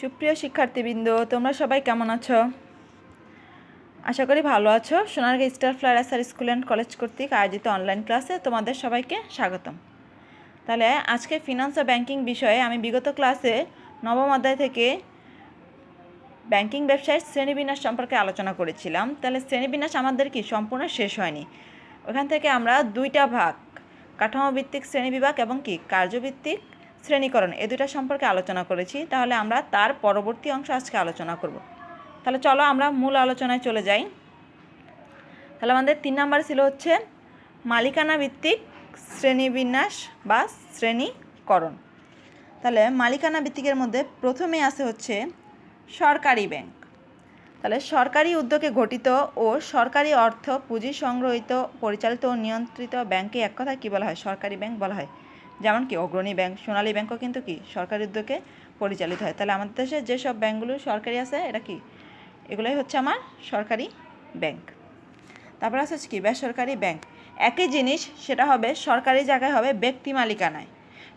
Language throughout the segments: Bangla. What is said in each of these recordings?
সুপ্রিয় শিক্ষার্থীবৃন্দ, তোমরা সবাই কেমন আছো? আশা করি ভালো আছো। Sonargaon star flyer SR school and college কর্তৃক আয়োজিত অনলাইন ক্লাসে তোমাদের সবাইকে স্বাগতম। তাহলে আজকে ফিনান্স ও ব্যাংকিং বিষয়ে আমি বিগত ক্লাসে নবম অধ্যায় থেকে ব্যাংকিং ব্যবসায়ের শ্রেণীবিন্যাস সম্পর্কে আলোচনা করেছিলাম। তাহলে শ্রেণীবিন্যাস আমাদের কি? সম্পূর্ণ শেষ হয়নি। ওখান থেকে আমরা দুইটা ভাগ কাঠামো ভিত্তিক শ্রেণীবিভাগ এবং কি? কার্যভিত্তিক শ্রেণীকরণ, এ দুটা সম্পর্কে আলোচনা করেছি। তাহলে আমরা তার পরবর্তী অংশ আজকে আলোচনা করব। তাহলে চলো আমরা মূল আলোচনায় চলে যাই। তাহলে আমাদের তিন নাম্বার ছিল হচ্ছে মালিকানা ভিত্তিক শ্রেণীবিন্যাস বা শ্রেণীকরণ। তাহলে মালিকানা ভিত্তিকের মধ্যে প্রথমে আছে হচ্ছে সরকারি ব্যাংক। তাহলে সরকারি উদ্যোগে গঠিত ও সরকারি অর্থ পুঁজি সংগ্রহিত, পরিচালিত ও নিয়ন্ত্রিত ব্যাংকে এক কথায় কী বলা হয়? সরকারি ব্যাংক বলা হয়। যেমন কি অগ্রণী ব্যাংক, সোনালী ব্যাংকও কিন্তু কি সরকারি উদ্যোগে পরিচালিত হয়। তাহলে আমাদের দেশে যেসব ব্যাংকগুলো সরকারি আছে, এটা কি? এগুলোই হচ্ছে আমার সরকারি ব্যাংক। তারপর আছে কি, বেসরকারি ব্যাংক। একই জিনিস, সেটা হবে সরকারি জায়গায় হবে ব্যক্তি মালিকানায়।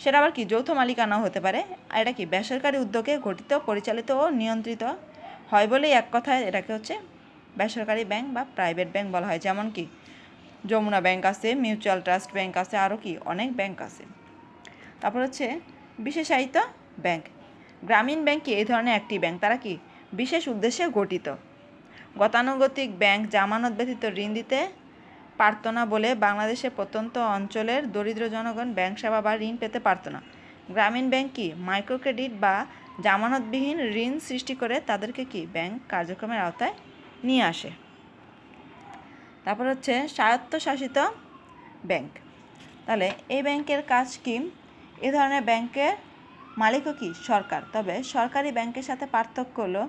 সেটা আবার কি, যৌথ মালিকানাও হতে পারে। আর এটা কি, বেসরকারি উদ্যোগে গঠিত, পরিচালিত ও নিয়ন্ত্রিত হয় বলেই এক কথায় এটাকে হচ্ছে বেসরকারি ব্যাংক বা প্রাইভেট ব্যাংক বলা হয়। যেমন কি, যমুনা ব্যাংক আছে, মিউচুয়াল ট্রাস্ট ব্যাংক আছে, আরও কি, অনেক ব্যাংক আছে। তারপর হচ্ছে বিশেষায়িত ব্যাংক। গ্রামীণ ব্যাংক কি এই ধরনের একটি ব্যাংক? তারা কি বিশেষ উদ্দেশ্যে গঠিত? গতানুগতিক ব্যাংক, জামানত ব্যতীত ঋণ দিতে পারত না বলে বাংলাদেশের প্রত্যন্ত অঞ্চলের দরিদ্র জনগণ ব্যাংক সেবা বা ঋণ পেতে পারত না। গ্রামীণ ব্যাংক কি মাইক্রো ক্রেডিট বা জামানতবিহীন ঋণ সৃষ্টি করে তাদেরকে কি ব্যাংক কার্যক্রমের আওতায় নিয়ে আসে? তারপর হচ্ছে স্বায়ত্তশাসিত ব্যাংক। তাহলে এই ব্যাংকের কাজ কি? এ ধরনের ব্যাংকের মালিকও কি সরকার? তবে সরকারি ব্যাংকের সাথে পার্থক্য হলো,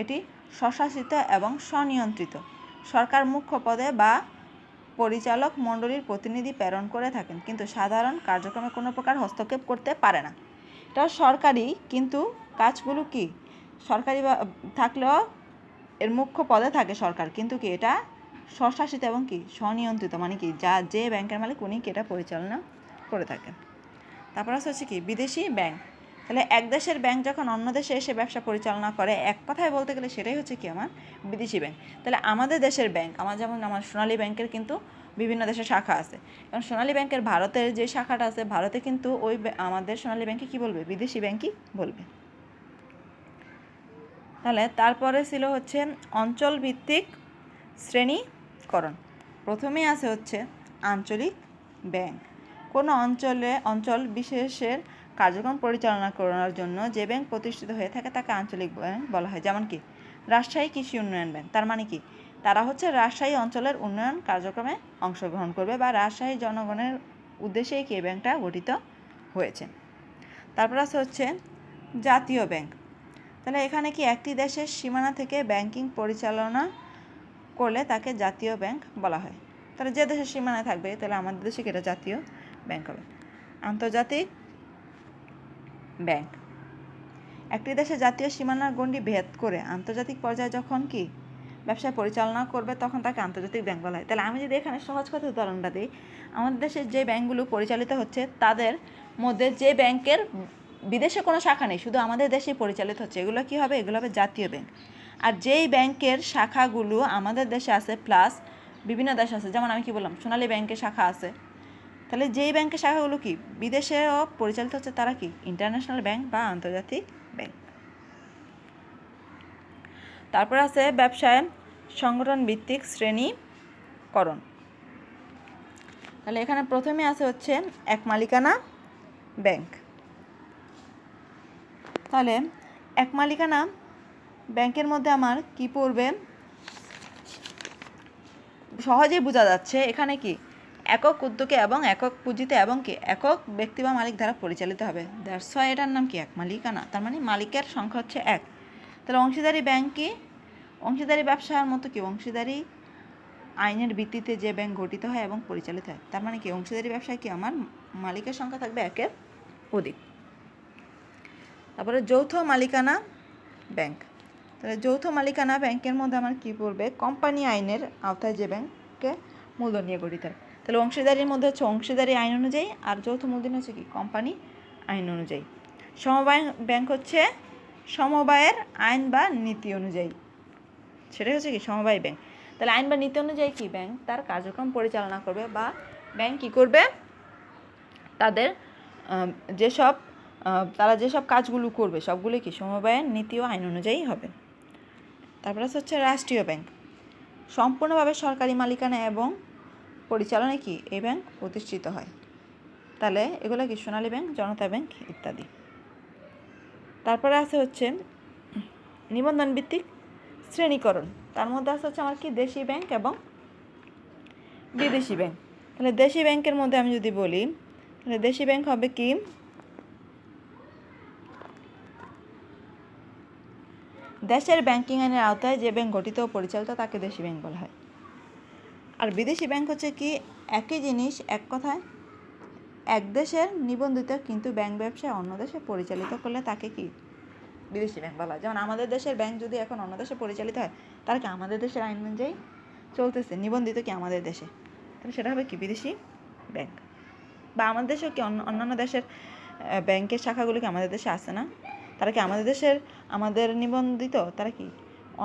এটি স্বশাসিত এবং স্বনিয়ন্ত্রিত। সরকার মুখ্য পদে বা পরিচালক মণ্ডলীর প্রতিনিধি প্রেরণ করে থাকেন, কিন্তু সাধারণ কার্যক্রমে কোনো প্রকার হস্তক্ষেপ করতে পারে না। এটা সরকারি, কিন্তু কাজগুলো কি? সরকারি থাকলেও এর মুখ্য পদে থাকে সরকার, কিন্তু কি এটা স্বশাসিত এবং কি স্বনিয়ন্ত্রিত? মানে কি যা, যে ব্যাংকের মালিক, উনি কি এটা পরিচালনা করে থাকেন? তারপর আছে হচ্ছে কি, বিদেশি ব্যাংক তাহলে এক দেশের ব্যাংক যখন অন্য দেশে এসে ব্যবসা পরিচালনা করে, এক কথায় বলতে গেলে সেটাই হচ্ছে কি আমার বিদেশি ব্যাংক তাহলে আমাদের দেশের ব্যাংক আমার যেমন আমার সোনালী ব্যাংকের কিন্তু বিভিন্ন দেশে শাখা আছে। কারণ সোনালী ব্যাংকের ভারতের যে শাখাটা আছে, ভারতে কিন্তু ওই আমাদের সোনালী ব্যাংকে কি বলবে? বিদেশি ব্যাংকই বলবে। তাহলে তারপরে ছিল হচ্ছে অঞ্চল ভিত্তিক শ্রেণীকরণ। প্রথমেই আছে হচ্ছে আঞ্চলিক ব্যাংক কোনো অঞ্চলে, অঞ্চল বিশেষের কার্যক্রম পরিচালনা করার জন্য যে ব্যাংক প্রতিষ্ঠিত হয়ে থাকে তাকে আঞ্চলিক ব্যাংক বলা হয়। যেমন কি? রাজশাহী কৃষি উন্নয়ন ব্যাংক। তার মানে কি? তারা হচ্ছে রাজশাহী অঞ্চলের উন্নয়ন কার্যক্রমে অংশগ্রহণ করবে বা রাজশাহী জনগণের উদ্দেশ্যেই কি ব্যাংকটা গঠিত হয়েছে। তারপর আছে হচ্ছে জাতীয় ব্যাংক। তাহলে এখানে কি একটি দেশের সীমানা থেকে ব্যাংকিং পরিচালনা করলে তাকে জাতীয় ব্যাংক বলা হয়? তাহলে যে দেশের সীমানায় থাকবে, তাহলে আমাদের দেশে কি এটা জাতীয় ব্যাংক হবে। আন্তর্জাতিক ব্যাংক। একটি দেশে জাতীয় সীমানার গণ্ডি ভেদ করে আন্তর্জাতিক পর্যায়ে যখন কি ব্যবসা পরিচালনা করবে, তখন তাকে আন্তর্জাতিক ব্যাংক বলা হয়। তাহলে আমি যদি এখানে সহজ কথা উদাহরণটা দিই, আমাদের দেশের যে ব্যাংকগুলো পরিচালিত হচ্ছে, তাদের মধ্যে যে ব্যাংকের বিদেশে কোনো শাখা নেই, শুধু আমাদের দেশেই পরিচালিত হচ্ছে, এগুলো কি হবে? এগুলো হবে জাতীয় ব্যাংক। আর যেই ব্যাংকের শাখাগুলো আমাদের দেশে আছে প্লাস বিভিন্ন দেশে আছে, যেমন আমি কি বললাম, সোনালী ব্যাংকের শাখা আছে তাহলে যেই ব্যাংকের শাখাগুলো কি? বিদেশেও পরিচালিত হচ্ছে তারা কি? ইন্টারন্যাশনাল ব্যাংক বা আন্তর্জাতিক ব্যাংক। তারপর আছে ব্যবসায় সংগঠন ভিত্তিক শ্রেণীকরণ। তাহলে এখানে প্রথমে আছে হচ্ছে এক মালিকানা ব্যাংক। তাহলে এক মালিকানা ব্যাংকের মধ্যে আমার কি পড়বে? সহজেই বোঝা যাচ্ছে। এখানে কি? একক উদ্যোগে এবং একক পুঁজিতে এবং কি একক ব্যক্তি বা মালিক দ্বারা পরিচালিত হবে। দ্যাটস এটার নাম কি? এক মালিকানা। তার মানে মালিকের সংখ্যা হচ্ছে এক। তাহলে অংশীদারি ব্যাংক কি? অংশীদারি ব্যবসার মতো কি? অংশীদারি আইনের ভিত্তিতে যে ব্যাংক গঠিত হয় এবং পরিচালিত হয়। তার মানে কি? অংশীদারি ব্যবসায় কি? আমার মালিকের সংখ্যা থাকবে একের অধিক। তারপরে যৌথ মালিকানা ব্যাংক। তাহলে যৌথ মালিকানা ব্যাংকের মধ্যে আমার কি পড়বে? কোম্পানি আইনের আওতায় যে ব্যাংকে মূলধন নিয়ে গঠিত হয়। তাহলে অংশীদারির মধ্যে হচ্ছে অংশীদারি আইন অনুযায়ী আর যৌথ মূলধন হচ্ছে কি? কোম্পানি আইন অনুযায়ী। সমবায় ব্যাংক হচ্ছে সমবায়ের আইন বা নীতি অনুযায়ী। সেটাই হচ্ছে কি? সমবায় ব্যাংক। তাহলে আইন বা নীতি অনুযায়ী কি ব্যাংক? তার কার্যক্রম পরিচালনা করবে বা ব্যাংক কী করবে? তাদের যেসব তারা যেসব কাজগুলো করবে সবগুলো কি? সমবায়ের নীতি ও আইন অনুযায়ী হবে। তারপরে হচ্ছে রাষ্ট্রীয় ব্যাংক। সম্পূর্ণভাবে সরকারি মালিকানা এবং পরিচালনায় কি এই ব্যাংক প্রতিষ্ঠিত হয়? তাহলে এগুলো কি সোনালী ব্যাংক, জনতা ব্যাংক ইত্যাদি। তারপরে আছে হচ্ছে নিবন্ধন ভিত্তিক শ্রেণীকরণ। তার মধ্যে আছে হচ্ছে আমার কি দেশি ব্যাংক এবং বিদেশি ব্যাংক। তাহলে দেশি ব্যাংকের মধ্যে আমি যদি বলি, তাহলে দেশি ব্যাংক হবে কি? দেশের ব্যাংকিং আইনের আওতায় যে ব্যাংক গঠিত ও পরিচালিত তাকে দেশি ব্যাংক বলা হয়। আর বিদেশি ব্যাংক হচ্ছে কি, একই জিনিস, এক কথায়, এক দেশের নিবন্ধিত কিন্তু ব্যাংক ব্যবসা অন্য দেশে পরিচালিত করলে তাকে কি বিদেশি ব্যাংক বলা হয়? যেমন আমাদের দেশের ব্যাংক যদি এখন অন্য দেশে পরিচালিত হয়, তাহলে কি আমাদের দেশের আইন অনুযায়ী চলতেছে? নিবন্ধিত কি আমাদের দেশে? তাহলে সেটা হবে কি, বিদেশি ব্যাংক? বা আমাদের দেশেও কি অন্য, অন্যান্য দেশের ব্যাংকের শাখাগুলো কি আমাদের দেশে আসে না? তারা কি আমাদের দেশের, আমাদের নিবন্ধিত? তারা কি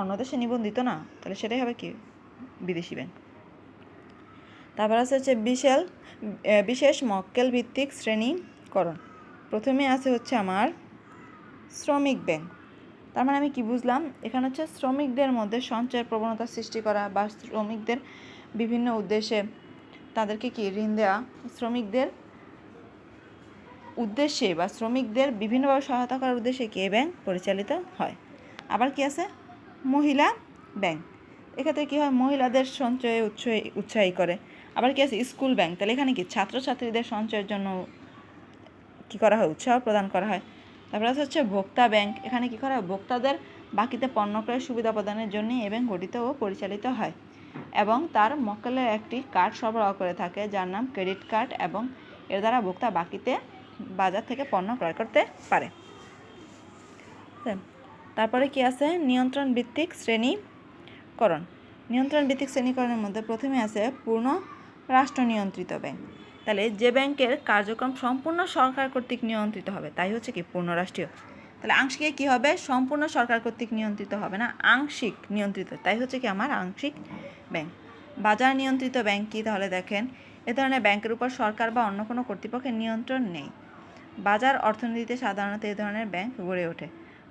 অন্য দেশে নিবন্ধিত না? তাহলে সেটাই হবে কি, বিদেশি ব্যাংক। তারপর আছে হচ্ছে বিশাল বিশেষ মক্কেল ভিত্তিক শ্রেণীকরণ। প্রথমে আছে হচ্ছে আমার শ্রমিক ব্যাংক। তার মানে আমি কি বুঝলাম? এখানে হচ্ছে শ্রমিকদের মধ্যে সঞ্চয়ের প্রবণতা সৃষ্টি করা বা শ্রমিকদের বিভিন্ন উদ্দেশ্যে তাদেরকে কি ঋণ দেওয়া শ্রমিকদের উদ্দেশ্যে বা শ্রমিকদের বিভিন্নভাবে সহায়তা করার উদ্দেশ্যে কি ব্যাংক পরিচালিত হয়? আবার কি আছে? মহিলা ব্যাংক। এক্ষেত্রে কী হয়? মহিলাদের সঞ্চয়ে উৎসাহী উৎসাহী করে। আবার কি আছে? School bank. তাহলে এখানে কি ছাত্রছাত্রীদের সঞ্চয়ের জন্য কি করা হয়? উৎসাহ প্রদান করা হয়। তারপরে আছে হচ্ছে ভোক্তা ব্যাংক। এখানে কি করা হয়? ভোক্তাদের বাকিতে পণ্য ক্রয়ের সুবিধা প্রদানের জন্য এ ব্যাংক গঠিত ও পরিচালিত হয় এবং তার মক্কেলের একটি কার্ড সরবরাহ করে থাকে, যার নাম ক্রেডিট কার্ড এবং এর দ্বারা ভোক্তা বাকিতে বাজার থেকে পণ্য ক্রয় করতে পারে। তারপরে কি আছে? নিয়ন্ত্রণ ভিত্তিক শ্রেণীকরণ। নিয়ন্ত্রণ ভিত্তিক শ্রেণীকরণের মধ্যে প্রথমে আছে পূর্ণ রাষ্ট্র নিয়ন্ত্রিত ব্যাংক তাহলে যে ব্যাংকের কার্যক্রম সম্পূর্ণ সরকার কর্তৃক নিয়ন্ত্রিত হবে, তাই হচ্ছে কি পূর্ণ রাষ্ট্রীয় তাহলে আংশিকে কি হবে? সম্পূর্ণ সরকার কর্তৃক নিয়ন্ত্রিত হবে না, আংশিক নিয়ন্ত্রিত, তাই হচ্ছে কি আমার আংশিক ব্যাংক। বাজার নিয়ন্ত্রিত ব্যাংক কি তাহলে দেখেন, এ ধরনের ব্যাংকের উপর সরকার বা অন্য কোনো কর্তৃপক্ষের নিয়ন্ত্রণ নেই। বাজার অর্থনীতিতে সাধারণত এ ধরনের ব্যাংক গড়ে ওঠে।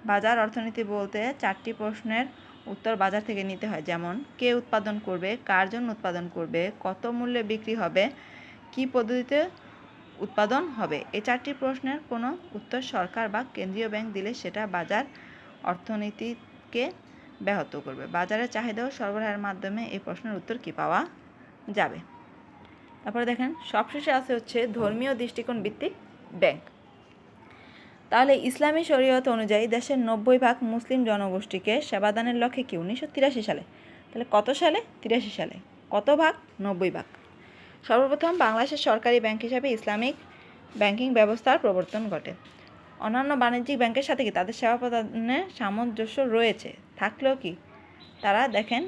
বাজার অর্থনীতি বলতে চারটি প্রশ্নের উত্তর বাজার থেকে নিতে হয়। যেমন, কে উৎপাদন করবে, কার জন্য উৎপাদন করবে, কত মূল্যে বিক্রি হবে, কী পদ্ধতিতে উৎপাদন হবে এই চারটি প্রশ্নের কোনো উত্তর সরকার বা কেন্দ্রীয় ব্যাংক দিলে সেটা বাজার অর্থনীতিকে ব্যাহত করবে। বাজারের চাহিদা ও সরবরাহের মাধ্যমে এই প্রশ্নের উত্তর কি পাওয়া যাবে? তারপরে দেখেন, সবশেষে আছে হচ্ছে ধর্মীয় দৃষ্টিকোণ ভিত্তিক ব্যাংক। তাহলে ইসলামী শরীয়ত অনুযায়ী দেশের নব্বই ভাগ মুসলিম জনগোষ্ঠীকে সেবাদানের লক্ষ্যে কি উনিশশো তিরাশি সালে? তাহলে কত সালে? তিরাশি সালে। কত ভাগ? নব্বই ভাগ। সর্বপ্রথম বাংলাদেশের সরকারি ব্যাংক হিসাবে ইসলামিক ব্যাংকিং ব্যবস্থার প্রবর্তন ঘটে। অন্যান্য বাণিজ্যিক ব্যাংকের সাথে কি তাদের সেবা প্রদানের সামঞ্জস্য রয়েছে? থাকলেও কি? তারা দেখেন,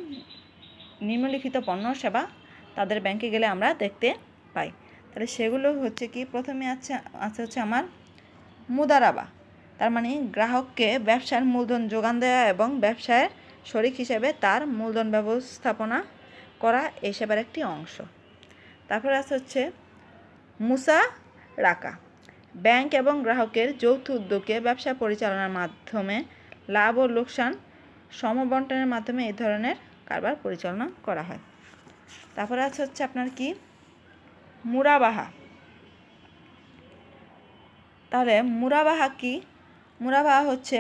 নিম্নলিখিত পণ্য সেবা তাদের ব্যাংকে গেলে আমরা দেখতে পাই। তাহলে সেগুলো হচ্ছে কি? প্রথমে আছে আছে হচ্ছে আমার মুদারাবা। তার মানে গ্রাহককে ব্যবসার মূলধন যোগান দেওয়া এবং ব্যবসায়ের শরিক হিসেবে তার মূলধন ব্যবস্থাপনা করা এই সেবার একটি অংশ। তারপরে আছে হচ্ছে মুসা রাকা ব্যাংক এবং গ্রাহকের যৌথ উদ্যোগে ব্যবসা পরিচালনার মাধ্যমে লাভ ও লোকসান সমবন্টনের মাধ্যমে এই ধরনের কারবার পরিচালনা করা হয়। তারপরে আছে হচ্ছে আপনার কি? মুরাবাহা। তাহলে মুরাবাহা কি? মুরাবাহা হচ্ছে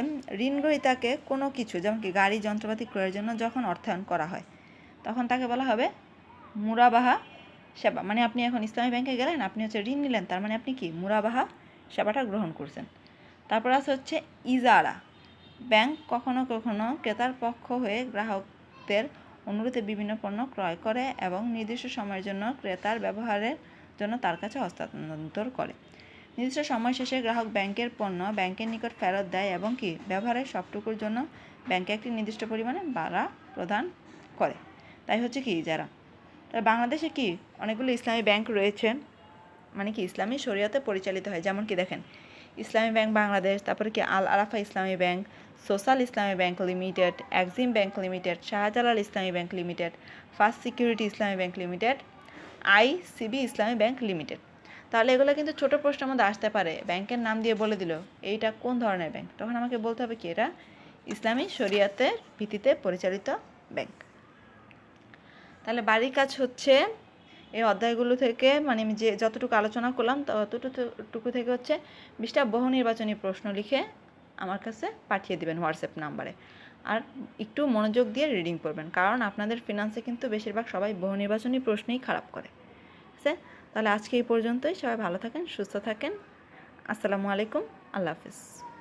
ঋণ গ্রহীতাকে কোনো কিছু, যেমন কি গাড়ি, যন্ত্রপাতি ক্রয়ের জন্য যখন অর্থায়ন করা হয়, তখন তাকে বলা হবে মুরাবাহা সেবা। মানে আপনি এখন ইসলামী ব্যাংকে গেলেন, আপনি হচ্ছে ঋণ নিলেন, তার মানে আপনি কি? মুরাবাহা সেবাটা গ্রহণ করছেন। তারপর আছে হচ্ছে ইজারা। ব্যাংক কখনো কখনো ক্রেতার পক্ষ হয়ে গ্রাহকদের অনুরোধে বিভিন্ন পণ্য ক্রয় করে এবং নির্দিষ্ট সময়ের জন্য ক্রেতার ব্যবহারের জন্য তার কাছে হস্তান্তর করে। নির্দিষ্ট সময় শেষে গ্রাহক ব্যাংকের পণ্য ব্যাংকের নিকট ফেরত দেয় এবং কি? ব্যবহারের সবটুকুর জন্য ব্যাংকে একটি নির্দিষ্ট পরিমাণে ভাড়া প্রদান করে। তাই হচ্ছে কি যারা? তবে বাংলাদেশে কি অনেকগুলো ইসলামী ব্যাংক রয়েছে মানে কি ইসলামী শরীয়তে পরিচালিত হয়। যেমন কি দেখেন, ইসলামী ব্যাংক বাংলাদেশ, তারপরে কি Al Arafah Islami bank, social Islami bank limited, Exim bank limited, Shahjalal Islami bank limited, first security Islami bank limited ICB Islami bank limited. তাহলে এগুলো কিন্তু ছোট প্রশ্নের মধ্যে আসতে পারে। ব্যাংকের নাম দিয়ে বলে দিল, এইটা কোন ধরনের ব্যাংক? তখন আমাকে বলতে হবে কি, এটা ইসলামী শরিয়াতের ভিত্তিতে পরিচালিত ব্যাংক। তাহলে বাড়ির কাজ হচ্ছে, এই অধ্যায়গুলো থেকে মানে আমি যে যতটুকু আলোচনা করলাম, ততটুকু থেকে হচ্ছে বিশটা বহু নির্বাচনী প্রশ্ন লিখে আমার কাছে পাঠিয়ে দিবেন হোয়াটসঅ্যাপ নাম্বারে। আর একটু মনোযোগ দিয়ে রিডিং করবেন, কারণ আপনাদের ফিনান্সে কিন্তু বেশিরভাগ সবাই বহু নির্বাচনী প্রশ্নই খারাপ করে। আছে? তাহলে আজকে এই পর্যন্তই। সবাই ভালো থাকেন সুস্থ থাকেন। আসসালামু আলাইকুম। আল্লাহ হাফিজ।